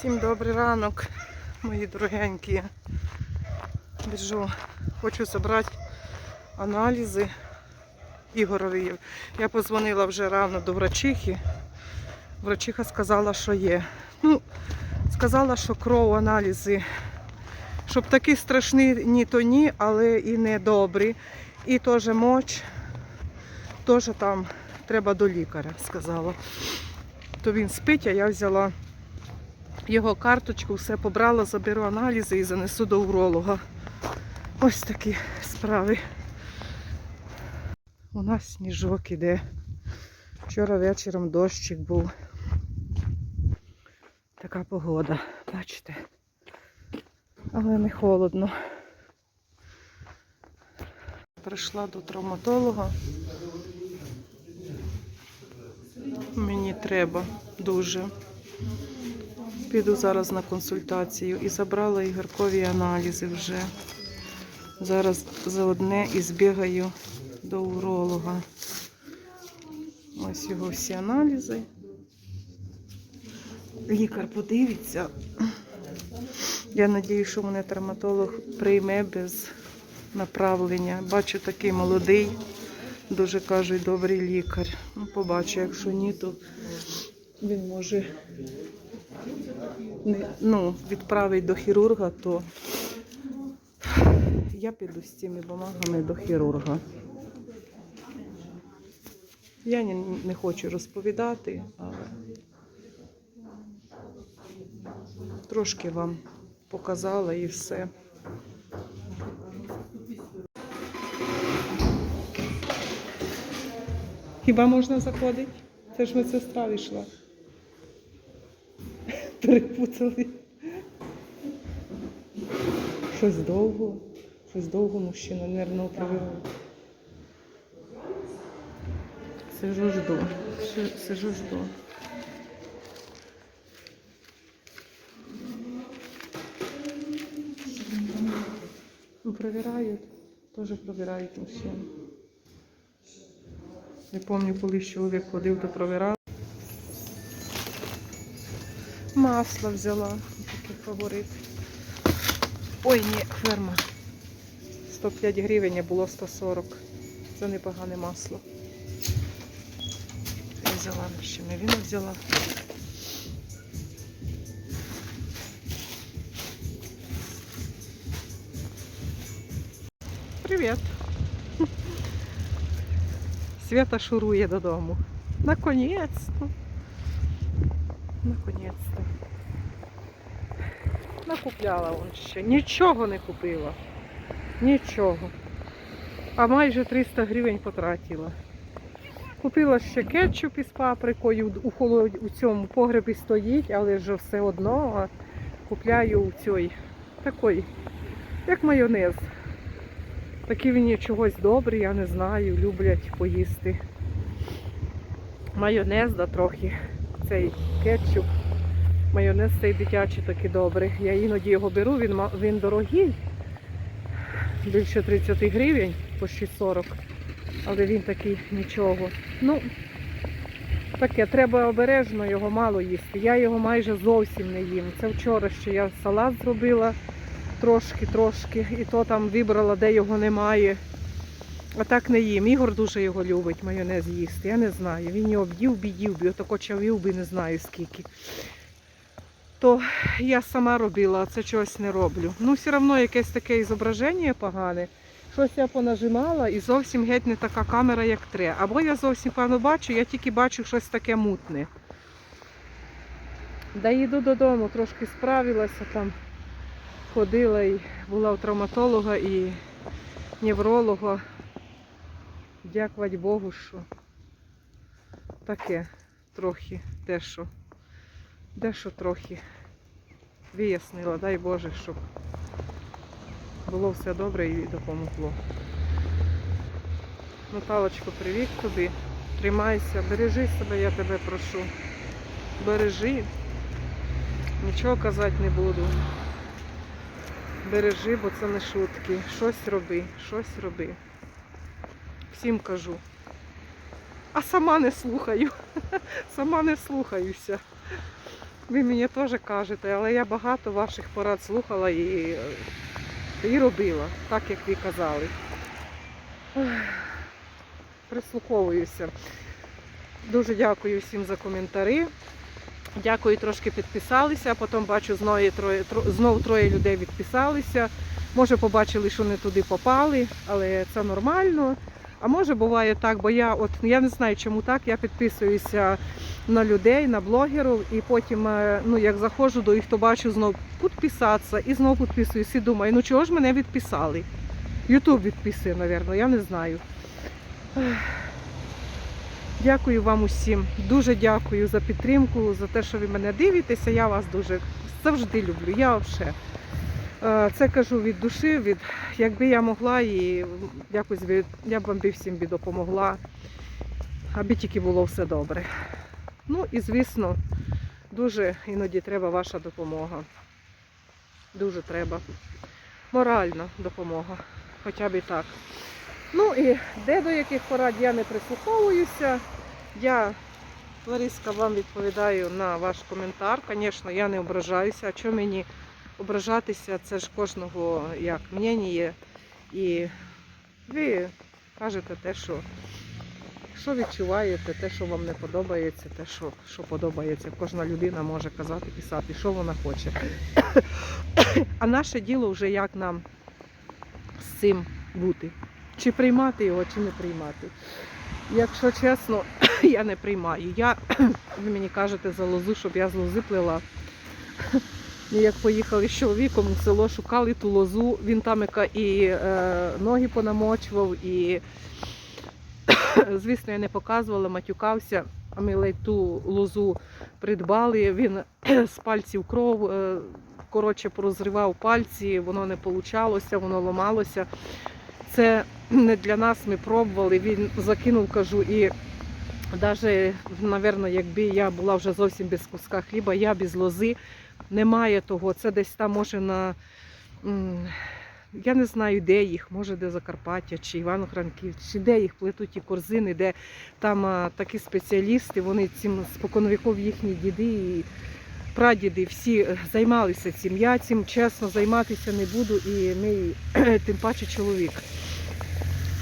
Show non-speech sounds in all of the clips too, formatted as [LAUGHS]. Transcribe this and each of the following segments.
Всім добрий ранок, мої дорогенькі. Біжу, хочу забрати аналізи Ігорові. Я позвонила вже рано до врачихи. Врачиха сказала, що є. Ну, сказала, що кров аналізи, щоб такі страшні, ні то ні, але і не добрі. І теж моч, теж там треба до лікаря, сказала. То він спить, а я взяла його карточку, все побрала, заберу аналізи і занесу до уролога. Ось такі справи. У нас сніжок іде. Вчора вечором дощик був. Така погода, бачите. Але не холодно. Прийшла до травматолога. Мені треба дуже. Піду зараз на консультацію і забрала ігоркові аналізи вже. Зараз за одне і збігаю до уролога. Ось його всі аналізи. Лікар подивиться. Я надію, що мене травматолог прийме без направлення. Бачу такий молодий, дуже кажуть, добрий лікар. Ну, побачу, якщо ні, то він може ну, відправить до хірурга, то я піду з цими бумагами до хірурга. Я не, хочу розповідати, але трошки вам показала і все. Хіба можна заходити? Це ж медсестра вийшла. Перепутали. Щось довго. Щось довго мужчина нервно провів. Сижу жду. Сижу жду. Ну, Провіряють. Теж провіряють мужчин. Я пам'ятаю, коли чоловік ходив, то провірав. Масло взяла, такий фаворит. Ой, ні, ферма. 105 гривень, а було 140. Це непогане масло. Я взяла ще мівіну взяла. Привіт. Свята шурує додому. Наконець-то. Наконець-то. Накупляла он ще. Нічого не купила. Нічого. А майже 300 гривень потратила. Купила ще кетчуп із паприкою, у, холод... у цьому погребі стоїть, але ж все одно купляю у цій такий, як майонез. Такий він є чогось добрий, я не знаю, люблять поїсти. Майонез, да трохи. Цей кетчуп. Майонез цей дитячий такий добрий. Я іноді його беру, він, він дорогий. Більше 30 гривень, почти 40. Але він такий нічого. Ну, таке, треба обережно його мало їсти. Я його майже зовсім не їм. Це вчора ще я салат зробила трошки-трошки, і то там вибрала, де його немає. А так не їм. Ігор дуже його любить, майонез їсти. Я не знаю. Він його б'їв, бідів, бі, отако чавів би не знаю скільки. То я сама робила, а це чогось не роблю. Ну, все одно якесь таке зображення погане. Щось я понажимала і зовсім геть не така камера, як треба. Або я зовсім погано бачу, я тільки бачу щось таке мутне. Да їду додому, трошки справилася там. Ходила і була у травматолога і невролога. Дякувати Богу, що таке трохи дещо. Дещо трохи вияснила, дай Боже, щоб було все добре і допомогло. Наталочко, привіт тобі. Тримайся, бережи себе, я тебе прошу. Бережи. Нічого казати не буду. Бережи, бо це не шутки. Щось роби, щось роби. Всім кажу. А сама не слухаю. [LAUGHS] Сама не слухаюся. Ви мені теж кажете, але я багато ваших порад слухала і, і робила, так як ви казали. Прислуховуюся. Дуже дякую всім за коментарі. Дякую, трошки підписалися, потім бачу знову троє, тро- знов троє людей відписалися. Може побачили, що не туди попали, але це нормально. А може буває так, бо я от я не знаю, чому так. Я підписуюся на людей, на блогерів, і потім, е, ну як заходжу до їх, то бачу знов підписатися і знов підписуюся і думаю, ну чого ж мене відписали? Ютуб відписує, мабуть, я не знаю. Дякую вам усім. Дуже дякую за підтримку, за те, що ви мене дивитеся. Я вас дуже завжди люблю. Я взагалі. Е, Це кажу від душі, від якби я могла і якось я б вам всім би допомогла, аби тільки було все добре. Ну і звісно, дуже іноді треба ваша допомога. Дуже треба. Моральна допомога. Хоча б і так. Ну і де до яких порад я не прислуховуюся. Я, Лариска, вам відповідаю на ваш коментар. Звісно, я не ображаюся. А чому мені ображатися? Це ж кожного як мнення. І ви кажете те, що, що відчуваєте, те, що вам не подобається, те, що, що подобається. Кожна людина може казати, писати, що вона хоче. А наше діло вже як нам з цим бути. Чи приймати його, чи не приймати. Якщо чесно, [CLEARS THROAT] я не приймаю. Я, [CLEARS THROAT] ви мені кажете за лозу, щоб я з лози плела. Як поїхали з чоловіком у село, шукали ту лозу, він там яка і е, ноги понамочував, і, [COUGHS] звісно, я не показувала, матюкався, а ми ту лозу придбали. Він з пальців кров, е, коротше, порозривав пальці, воно не получалося, воно ламалося. Це не для нас, ми пробували. Він закинув, кажу, і навіть, напевно, якби я була вже зовсім без куска хліба, я без лози, немає того. Це десь там може на. Я не знаю, де їх, може де Закарпаття чи Івано-Франків, чи де їх плетуть ті корзини, де там а, такі спеціалісти, вони цим споконвіков їхні діди і прадіди всі е, займалися цим. Я цим чесно займатися не буду і ми, тим паче чоловік.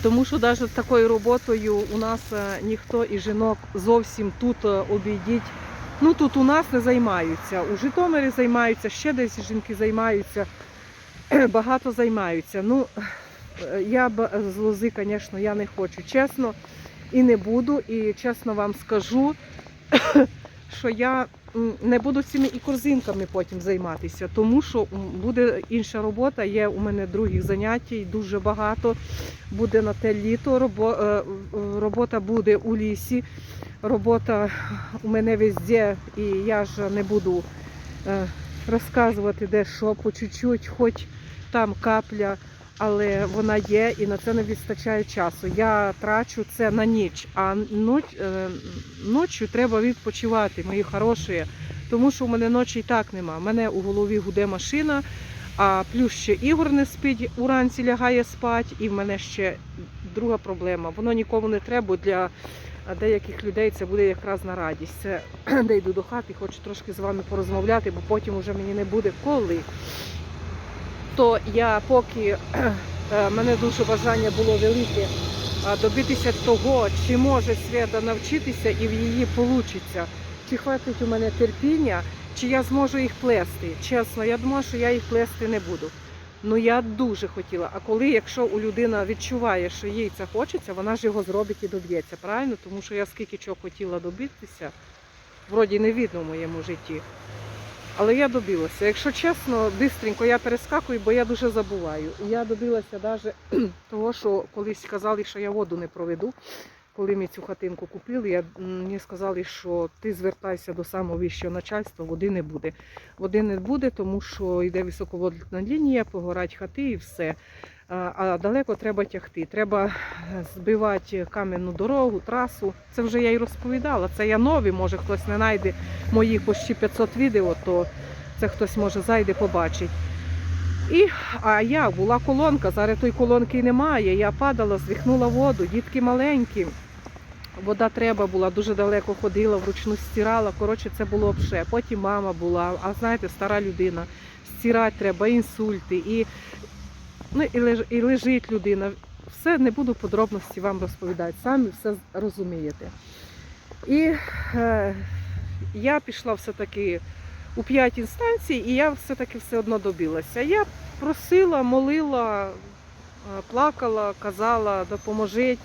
Тому що навіть такою роботою у нас е, ніхто і жінок зовсім тут е, обійдіть. Ну тут у нас не займаються. У Житомирі займаються, ще десь жінки займаються, [CLEARS THROAT] багато займаються. Ну е, я б з лози, звісно, я не хочу. Чесно, і не буду. І чесно вам скажу, [CLEARS THROAT] що я не буду цими і корзинками потім займатися, тому що буде інша робота. Є у мене других заняття, дуже багато. Буде на те літо. е, Робота буде у лісі. Робота у мене везде, і я ж не буду е, розказувати, де що по чуть-чуть, хоч там капля, але вона є і на це не вистачає часу. Я трачу це на ніч, а е, ночі треба відпочивати, мої хороші, тому що у мене ночі і так нема. У мене у голові гуде машина, а плюс ще Ігор не спить, уранці лягає спати, і в мене ще друга проблема. Воно нікому не треба для деяких людей це буде якраз на радість. Це [CLEARS THROAT] де йду до хати, хочу трошки з вами порозмовляти, бо потім уже мені не буде коли. То я поки [CLEARS THROAT] е, мене дуже бажання було велике добитися того, чи може Свята навчитися і в її вийде. Чи хватить у мене терпіння, чи я зможу їх плести. Чесно, я думала, що я їх плести не буду. Ну я дуже хотіла. А коли, якщо у людина відчуває, що їй це хочеться, вона ж його зробить і доб'ється, правильно? Тому що я скільки чого хотіла добитися, вроді не видно в моєму житті. Але я добилася. Якщо чесно, бистренько я перескакую, бо я дуже забуваю. Я добилася навіть [CLEARS THROAT] того, що колись сказали, що я воду не проведу. Коли ми цю хатинку купили, я, мені сказали, що ти звертайся до самого вищого начальства, води не буде. Води не буде, тому що йде високовольтна лінія, погорать хати і все. А, а далеко треба тягти. Треба е, збивати кам'яну дорогу, трасу. Це вже я й розповідала. Це я нові, може хтось не знайде моїх почти 500 відео, то це хтось може зайде, побачить. І, а я була колонка, зараз тої колонки немає. Я падала, звіхнула воду, дітки маленькі. Вода треба була, дуже далеко ходила, вручну стирала. Коротше, це було пше. Потім мама була, а знаєте, стара людина. Стирати треба, інсульти, і, ну, і, леж, і лежить людина. Все не буду подробності вам розповідати, самі все розумієте. І е, я пішла все-таки у п'ять інстанцій, і я все-таки все одно добилася. Я просила, молила, е, плакала, казала, допоможіть.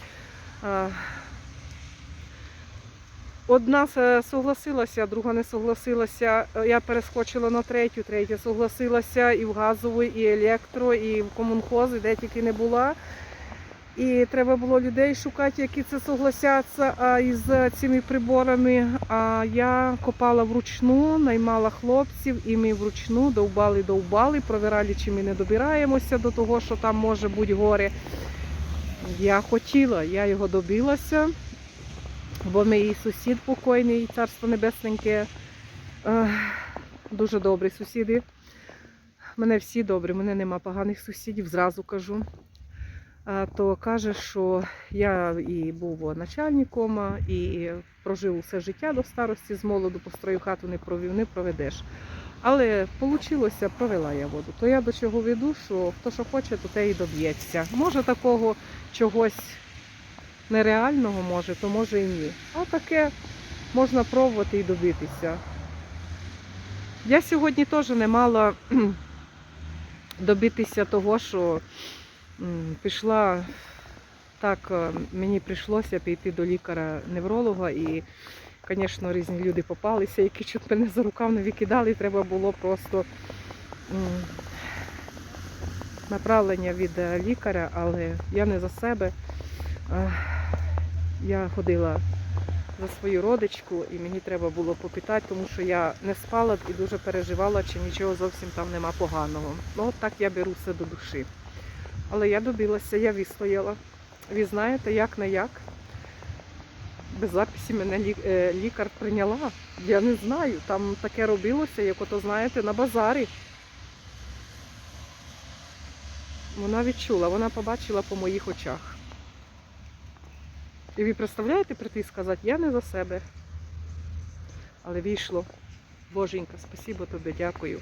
Е, Одна се- согласилася, друга не согласилася. Е, Я перескочила на третю, третя согласилася і в газову, і електро, і в комунхоз, і де тільки не була. І треба було людей шукати, які це согласяться із цими приборами. А я копала вручну, наймала хлопців, і ми вручну довбали, довбали, провірали, чи ми не добираємося до того, що там може бути горе. Я хотіла, я його добилася, бо мій сусід покойний, царство небесненьке, е, дуже добрі сусіди. Мене всі добрі, мене нема поганих сусідів, зразу кажу. То каже, що я і був начальником, і прожив усе життя до старості з молоду, построю хату не провів, не проведеш. Але вийшло, провела я воду. То я до чого веду, що хто що хоче, то те і доб'ється. Може такого чогось нереального може, то може і ні. А таке можна пробувати і добитися. Я сьогодні теж не мала добитися того, що пішла так, е, мені прийшлося піти до лікаря-невролога і, звісно, різні люди попалися, які чуть мене за рукав не викидали, треба було просто направлення від е, лікаря, але я не за себе. Я ходила за свою родичку і мені треба було попитати, тому що я не спала і дуже переживала, чи нічого зовсім там нема поганого. Ну, от так я беру все до душі. Але я добилася, я вистояла. Ви знаєте, як не як. Без записі мене е, лікар прийняла. Я не знаю. Там таке робилося, як ото знаєте, на базарі. Вона відчула, вона побачила по моїх очах. І ви представляєте прийти і сказати, я не за себе. Але вийшло. Боженька, спасибо тобі, дякую.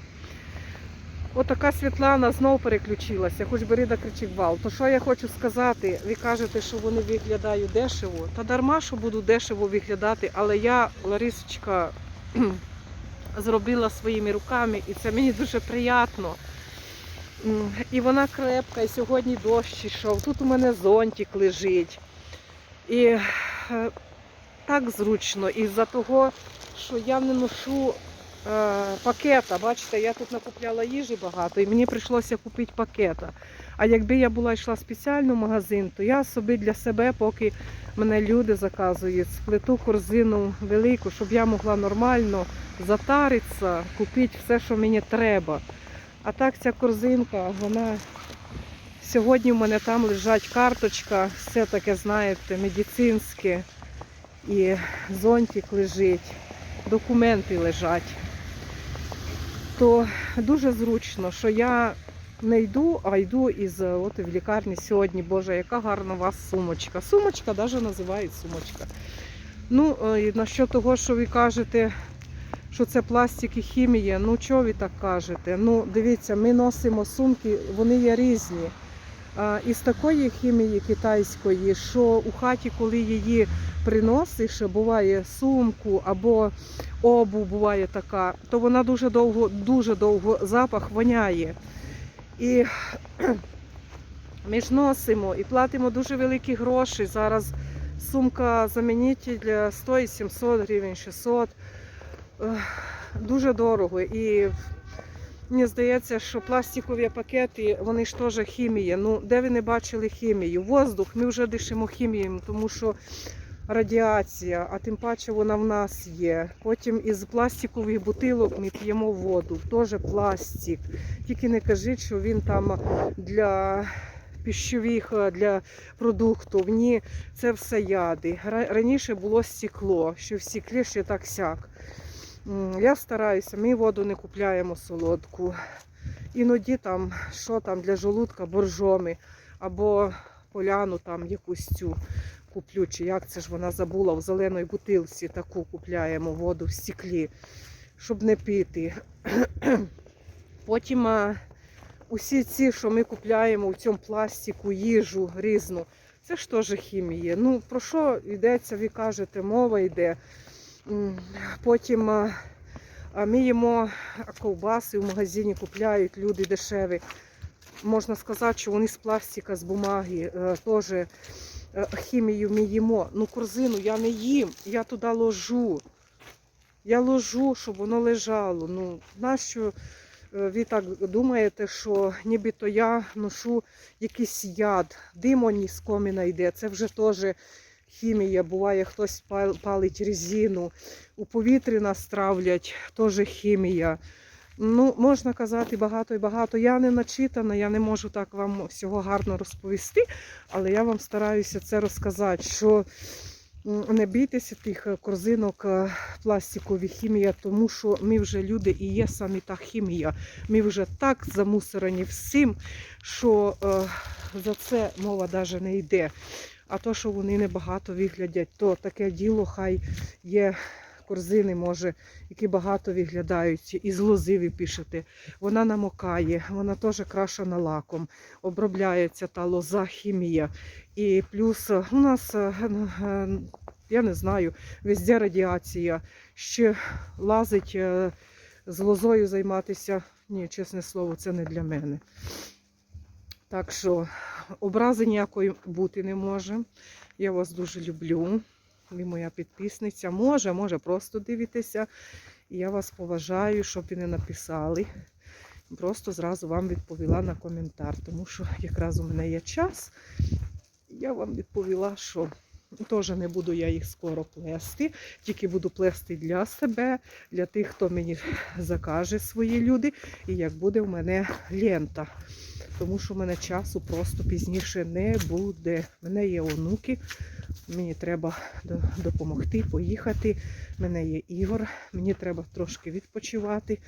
Отака Світлана знов переключилася, хоч бери да кричи вал. То що я хочу сказати, ви кажете, що вони виглядають дешево. Та дарма, що буду дешево виглядати, але я, Ларисочка, [CLEARS THROAT] зробила своїми руками, і це мені дуже приємно. І вона крепка, і сьогодні дощ ішов. Тут у мене зонтик лежить. І е, так зручно, із-за того, що я не ношу е, пакета. Бачите, я тут накупляла їжі багато, і мені прийшлося купити пакета. А якби я була йшла спеціально в магазин, то я собі для себе, поки мене люди заказують, сплету корзину велику, щоб я могла нормально затаритися, купити все, що мені треба. А так ця корзинка, вона сьогодні в мене там лежать карточка, все таке, знаєте, медицинське. І зонтик лежить, документи лежать. То дуже зручно, що я не йду, а йду із от в лікарні сьогодні. Боже, яка гарна у вас сумочка. Сумочка навіть називають сумочка. Ну, е, насчет того, що ви кажете, що це пластик і хімія, ну чого ви так кажете? Ну, дивіться, ми носимо сумки, вони є різні. Із такої хімії китайської, що у хаті, коли її приносиш, буває сумку або обу буває така, то вона дуже довго, дуже довго запах воняє. І ми ж носимо і платимо дуже великі гроші. Зараз сумка замінитель стоїть 700 гривень, 600. Дуже дорого. І Мені здається, що пластикові пакети, вони ж теж хімія. Ну, де ви не бачили хімію? Воздух, ми вже дишимо хімією, тому що радіація, а тим паче вона в нас є. Потім із пластикових бутилок ми п'ємо воду, теж пластик. Тільки не кажіть, що він там для пищових, е, для продуктів. Ні, це все яди. Раніше було стекло, що в стеклі ще так сяк. Я стараюся, ми воду не купляємо солодку. Іноді там, що там для желудка, боржоми або поляну там якусь цю. куплю, чи як це ж вона забула в зеленій бутилці таку купляємо воду в стеклі, щоб не пити. [CLEARS THROAT] Потім а, усі ці, що ми купляємо в цьому пластику, їжу різну, це ж теж хімія. Ну, про що йдеться, ви кажете, мова йде. Потім а ми їмо ковбаси в магазині купляють люди дешеві. Можна сказати, що вони з пластика, з бумаги, е, теж е, хімію ми їмо. Ну, корзину я не їм, я туди ложу. Я ложу, щоб воно лежало. Ну, нащо е, ви так думаєте, що нібито я ношу якийсь яд, димоні з коміна йде. Це вже теж хімія. Буває, хтось палить резину, у повітрі нас травлять, теж хімія. Ну, можна казати багато і багато. Я не начитана, я не можу так вам всього гарно розповісти, але я вам стараюся це розказати, що не бійтеся тих корзинок е, пластикові хімія, тому що ми вже люди і є самі та хімія. Ми вже так замусорені всім, що е, за це мова навіть не йде. А то, що вони небагато виглядять, то таке діло хай є корзини, може, які багато виглядають, і з лози ви пишете. Вона намокає, вона теж крашена лаком, обробляється та лоза хімія. І плюс е, у нас, е, е, я не знаю, везде радіація. Ще лазить з лозою займатися. Ні, чесне слово, це не для мене. Так що образи ніякої бути не може. Я вас дуже люблю. Ви моя підписниця. Може, може, просто дивитися. І я вас поважаю, щоб ви не написали. Просто зразу вам відповіла на коментар, тому що якраз у мене є час. Я вам відповіла, що теж не буду я їх скоро плести, тільки буду плести для себе, для тих, хто мені закаже свої люди, і як буде в мене лента. Тому що в мене часу просто пізніше не буде. У мене є онуки, мені треба допомогти, поїхати. У мене є Ігор, мені треба трошки відпочивати.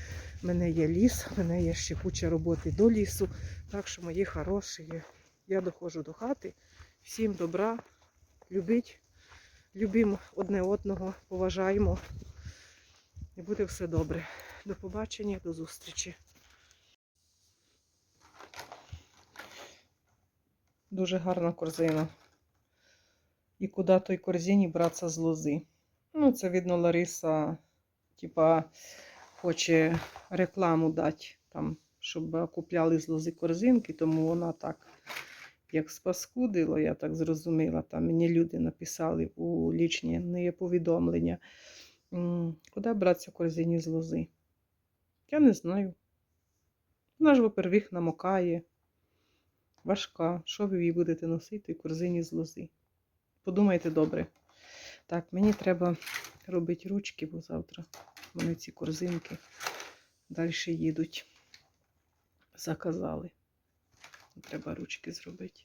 У мене є ліс, у мене є ще куча роботи до лісу. Так що мої хороші, я доходжу до хати. Всім добра, любіть, любимо одне одного, поважаємо. І буде все добре. До побачення, до зустрічі. Дуже гарна корзина. І куди той корзині братися з лози. Ну, це видно, Лариса, типа, хоче рекламу дати, там, щоб купляли з лози корзинки, тому вона так, як спаскудила, я так зрозуміла. Там мені люди написали у лічні не повідомлення. Куди братися корзині з лози? Я не знаю. Вона ж, во-первых, намокає, важка. Що ви її будете носити в корзині з лози? Подумайте добре. Так, мені треба робити ручки, бо завтра в мене ці корзинки далі їдуть. Заказали. Треба ручки зробити.